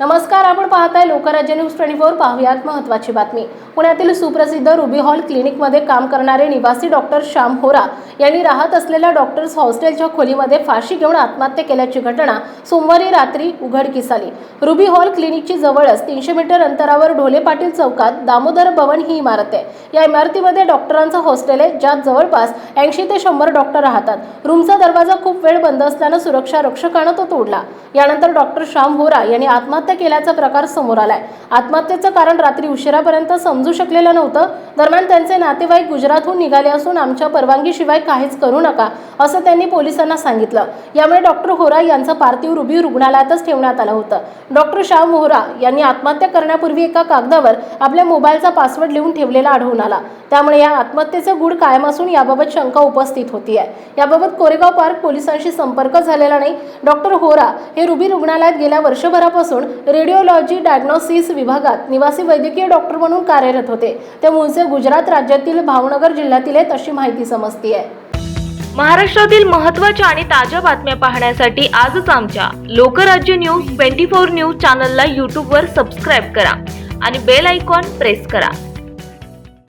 नमस्कार आपण पाहताय लोकराज्य न्यूज ट्वेंटी फोर. पाहूयात महत्वाची बातमी. पुण्यातील सुप्रसिद्ध रुबी हॉल क्लिनिकमध्ये काम करणारे निवासी डॉक्टर श्याम होरा यांनी राहत असलेल्या डॉक्टर्स हॉस्टेलच्या खोलीमध्ये फाशी घेऊन आत्महत्या केल्याची घटना सोमवारी रात्री उघडकीस आली. रुबी हॉल क्लिनिकची जवळच तीनशे मीटर अंतरावर ढोले पाटील चौकात दामोदर भवन ही इमारत आहे. या इमारतीमध्ये डॉक्टरांचं हॉस्टेल आहे ज्यात जवळपास ऐंशी ते शंभर डॉक्टर राहतात. रूमचा दरवाजा खूप वेळ बंद असल्यानं सुरक्षा रक्षकानं तो तोडला. यानंतर डॉक्टर श्याम होरा यांनी आत्महत्या केल्याचा प्रकार समोर आलाय. आत्महत्येचं कारण रात्री उशिरापर्यंत समजू शकलेलं नव्हतं. दरम्यान त्यांचे नातेवाईक गुजरातहून निघाले असून आमच्या परवानगीशिवाय काहीच करू नका असं त्यांनी पोलिसांना सांगितलं. यामुळे डॉक्टर होरा यांचं पार्थिव रुबी रुग्णालयातच ठेवण्यात आलं होतं. डॉक्टर शाह मोहरा यांनी आत्महत्या करण्यापूर्वी एका कागदावर आपल्या मोबाईलचा पासवर्ड लिहून ठेवलेला आढळून आला. त्यामुळे या आत्महत्येचं गुढ कायम असून याबाबत शंका उपस्थित होती आहे याबाबत कोरेगाव पार्क पोलिसांशी संपर्क झालेला नाही. डॉक्टर होरा हे रुबी रुग्णालयात गेल्या वर्षभरापासून रेडिओलॉजी डायग्नोसिस विभागात निवासी वैद्यकीय डॉक्टर म्हणून कार्यरत होते. ते मूळचे गुजरात राज्यातील भावनगर जिल्ह्यातील आहेत अशी माहिती समजती आहे महाराष्ट्रातील महत्त्वाच्या आणि ताज्या बातम्या पाहण्यासाठी आजच आमच्या Lokrajya news twenty four news चॅनलला यूट्यूबवर सबस्क्राईब करा आणि बेल आयकॉन प्रेस करा.